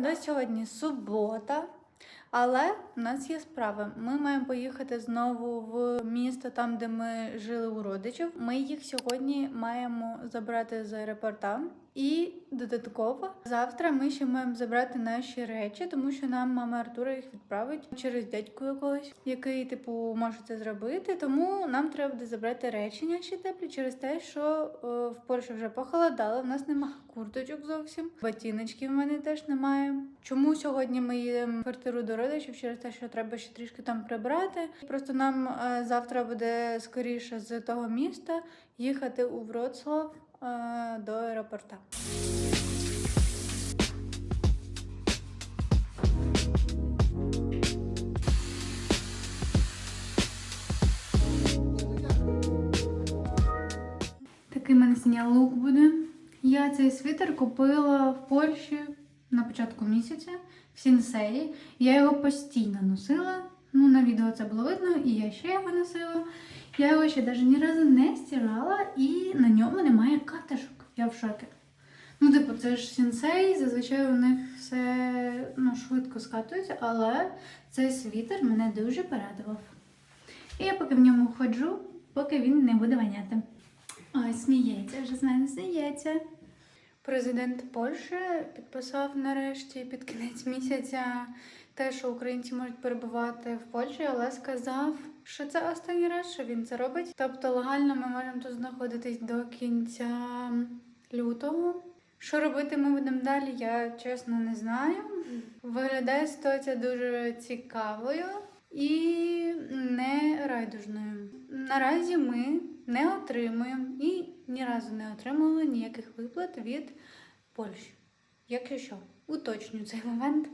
нас сьогодні субота, але в нас є справи. Ми маємо поїхати знову в місто, там, де ми жили у родичів. Ми їх сьогодні маємо забрати з аеропорта. І додатково завтра ми ще маємо забрати наші речі, тому що нам мама Артура їх відправить через дядьку якогось, який, типу, може це зробити. Тому нам треба буде забрати речі наші теплі через те, що е, в Польщі вже похолодало. В нас немає курточок зовсім. Ботиночків в мене теж немає. Чому сьогодні ми їдемо в квартиру до родичів? Через те, що треба ще трішки там прибрати. Просто нам е, завтра буде скоріше з того міста їхати у Вроцлав е, до аеропорта. Такий мене синя лук буде. Я цей свитер купила в Польщі на початку місяця Сінсеї. Я його постійно носила. Ну, на відео це було видно, і я ще його носила. Я його ще навіть ні разу не стирала, і на ньому немає катишок. Я в шокі. Ну, типу, це ж сінсей, зазвичай у них все ну, швидко скатується, але цей світер мене дуже порадував. І я поки в ньому ходжу, поки він не буде воняти. Ой, сміється, вже з мене сміється. Президент Польщі підписав нарешті під кінець місяця те, що українці можуть перебувати в Польщі, але сказав, що це останній раз, що він це робить. Тобто легально ми можемо тут знаходитись до кінця лютого. Що робити ми будемо далі, я чесно не знаю. Виглядає ситуація дуже цікавою і не райдужною. Наразі ми не отримуємо і ні разу не отримали ніяких виплат від Польщі. Якщо що, уточню цей момент.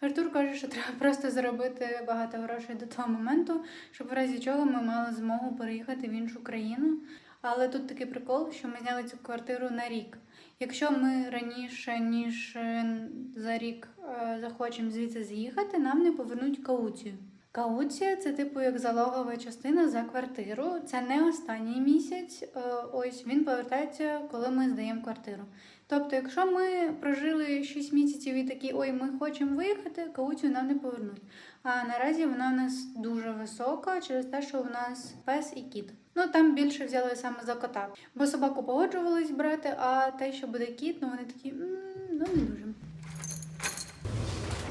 Артур каже, що треба просто заробити багато грошей до того моменту, щоб в разі чого ми мали змогу переїхати в іншу країну. Але тут такий прикол, що ми зняли цю квартиру на рік. Якщо ми раніше ніж е, за рік е, захочемо звідси з'їхати, нам не повернуть кауцію. Кауція це типу як залогова частина за квартиру. Це не останній місяць. е, Ось він повертається, коли ми здаємо квартиру. Тобто, якщо ми прожили 6 місяців і такі, ой, ми хочемо виїхати, кауцію нам не повернуть. А наразі вона у нас дуже висока через те, що у нас пес і кіт. Ну там більше взяли саме за кота. Бо собаку погоджувались брати, а те, що буде кіт, ну вони такі, ну не дуже.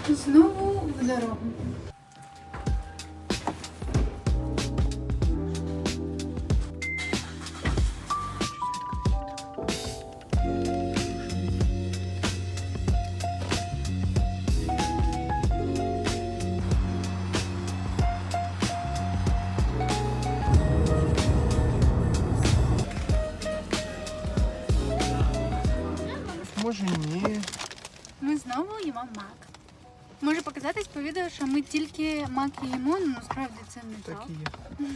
Знову в дорогу. Знову їмо мак. Може показатись по відео, що ми тільки мак їмо, але насправді це не так. Так і є.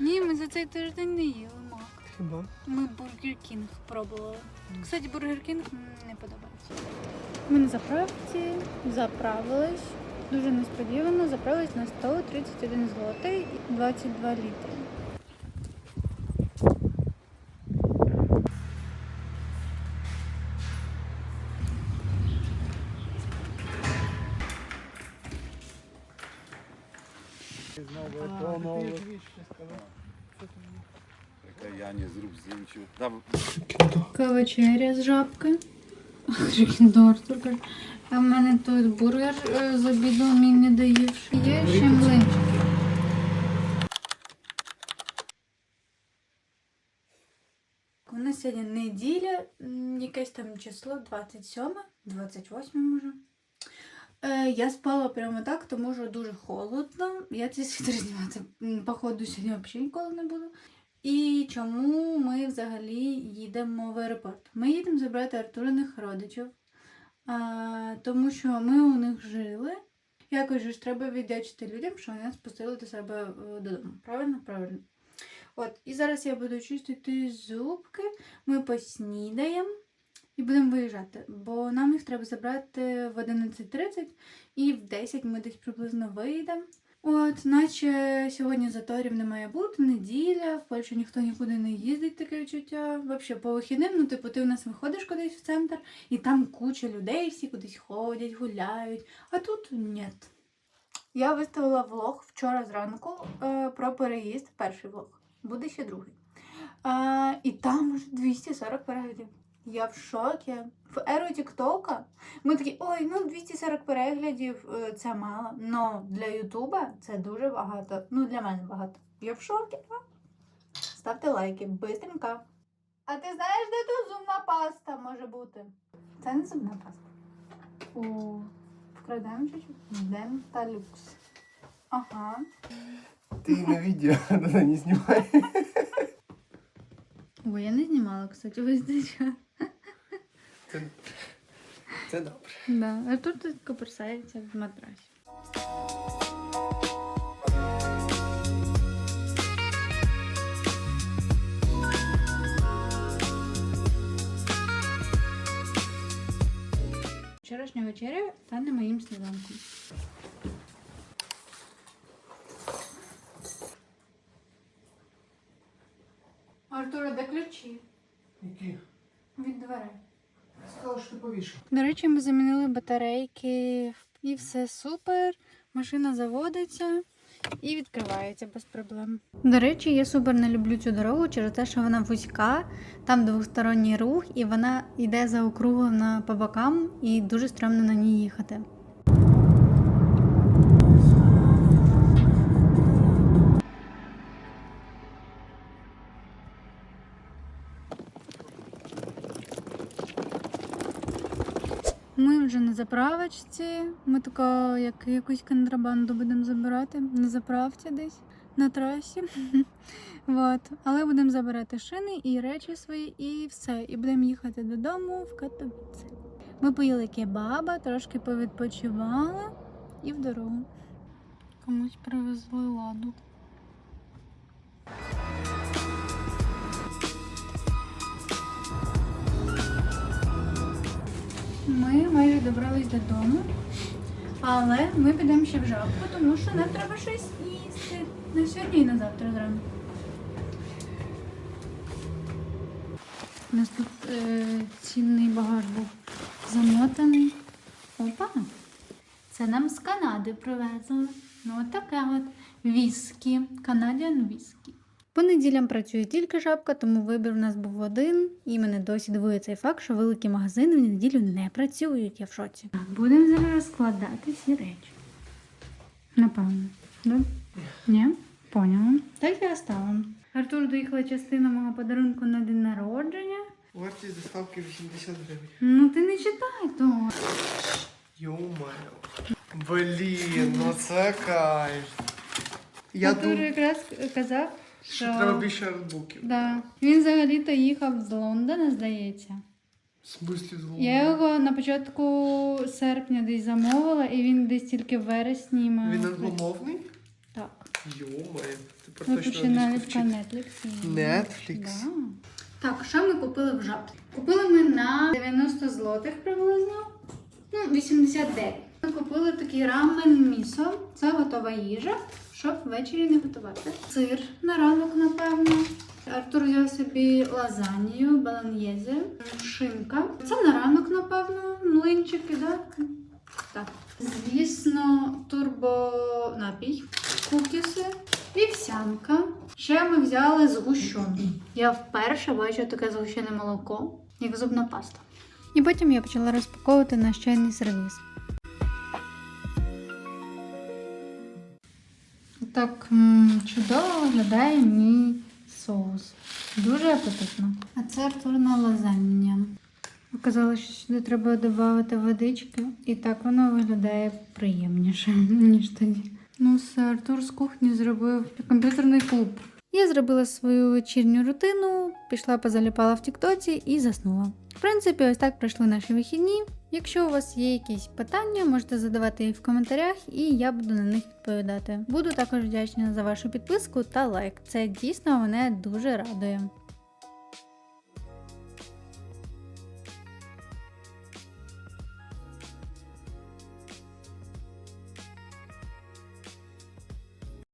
Ні, ми за цей тиждень не їли мак. Хіба? Ми Бургер Кінг пробували. Кстати, Бургер Кінг не подобається. Ми на заправці заправились. Дуже несподівано заправились на 131 злотий і 22 літри. Ja nie zrób zdjęciu. Dam, з жабки. Каже. А в мене тут бургер е, з обіду мій не доївши. Є ще млинчик. У нас сьогодні неділя, якесь там число 27, 28 може. Е, я спала прямо так, тому що дуже холодно. Я ці світер знімати, походу, сьогодні взагалі ніколи не буду. І чому ми взагалі їдемо в аеропорт? Ми їдемо забрати Артуриних родичів, а, тому що ми у них жили. Якось ж треба віддячити людям, що вони нас пустили до себе е, додому. Правильно? Правильно. От, і зараз я буду чистити зубки, ми поснідаємо і будемо виїжджати, бо нам їх треба забрати в 11.30 і в 10 ми десь приблизно виїдемо. От, наче сьогодні заторів не має бути, неділя, в Польщі ніхто нікуди не їздить, таке відчуття. Взагалі, по вихідним, ну, типу, ти в нас виходиш кудись в центр, і там куча людей, всі кудись ходять, гуляють, а тут ні. Я виставила влог вчора зранку е, про переїзд, перший влог. Буде ще другий. А, і там вже 240 переглядів. Я в шокі. В еру Тіктока ми такі, ой, ну 240 переглядів е, це мало. Но для Ютуба це дуже багато. Ну, для мене багато. Я в шокі. Ставте лайки, бистренько. А ти знаєш, де тут зубна паста може бути? Це не зубна паста. О, вкрадемо чуть-чуть. Денталюкс. Ага. Ты на надо не снимай. Ой, я не знімала, кстати, весь день. Це, це добре. Да, а тут коперсається в матрасі. Вчорашня вечеря стане моїм сніданком. Артура, де ключі Які? від дверей? Сказала, що ти повішав. До речі, ми замінили батарейки і все супер. Машина заводиться і відкривається без проблем. До речі, я супер не люблю цю дорогу через те, що вона вузька, там двосторонній рух, і вона йде заокруглена по бокам, і дуже стрьомно на ній їхати. Ми вже на заправочці. Ми тако, як якусь контрабанду будемо забирати на заправці десь на трасі. вот. Але будемо забирати шини і речі свої, і все. І будемо їхати додому в Катовіці. Ми поїли кебаба, трошки повідпочивали і в дорогу. Комусь привезли ладу. Ми майже добрались додому, але ми підемо ще в жабку, тому що нам треба щось їсти на сьогодні і на завтра зранку. У нас тут е, цінний багаж був замотаний. Опа! Це нам з Канади привезли. Ну, от таке от віскі. Canadian віскі. По неділям працює тільки жабка, тому вибір у нас був один. І мене досі дивує цей факт, що великі магазини в неділю не працюють. Я в шоці. Будемо зараз розкладати всі речі. Напевно. Да? Ні? Поняла. Так я оставила. Артур доїхала частина мого подарунку на день народження. Вартість доставки 80 гривень. Ну ти не читай того. Йо-моє. Блін, ну це кайф. Я Артур якраз казав, що що треба більше артбуків. Да. Він взагалі-то їхав з Лондона, здається. В смислі зло. Я його на початку серпня десь замовила, і він десь тільки в вересні мав. Він англомовний? Так. Йо-моє. Тепер Випущу точно англійську по вчити. Netflix. Netflix? Да. Так, що ми купили в жабці? Купили ми на 90 злотих приблизно. Ну, 89. Ми купили такий рамен місо. Це готова їжа, щоб ввечері не готувати. Сир на ранок, напевно. Артур взяв собі лазанію, баланьєзе, шинка. Це на ранок, напевно, млинчики, да? Так. Звісно, турбонапій, кукіси, вівсянка. Ще ми взяли згущену. Я вперше бачу таке згущене молоко, як зубна паста. І потім я почала розпаковувати наш чайний сервіс. Так чудово виглядає мій соус. Дуже апетитно. А це Артурна лазанья. Оказалось, що сюди треба додати водички, і так воно виглядає приємніше, ніж тоді. Ну, все, Артур з кухні зробив комп'ютерний клуб. Я зробила свою вечірню рутину, пішла позаліпала в Тіктоці і заснула. В принципі, ось так пройшли наші вихідні. Якщо у вас є якісь питання, можете задавати їх в коментарях, і я буду на них відповідати. Буду також вдячна за вашу підписку та лайк. Це дійсно мене дуже радує.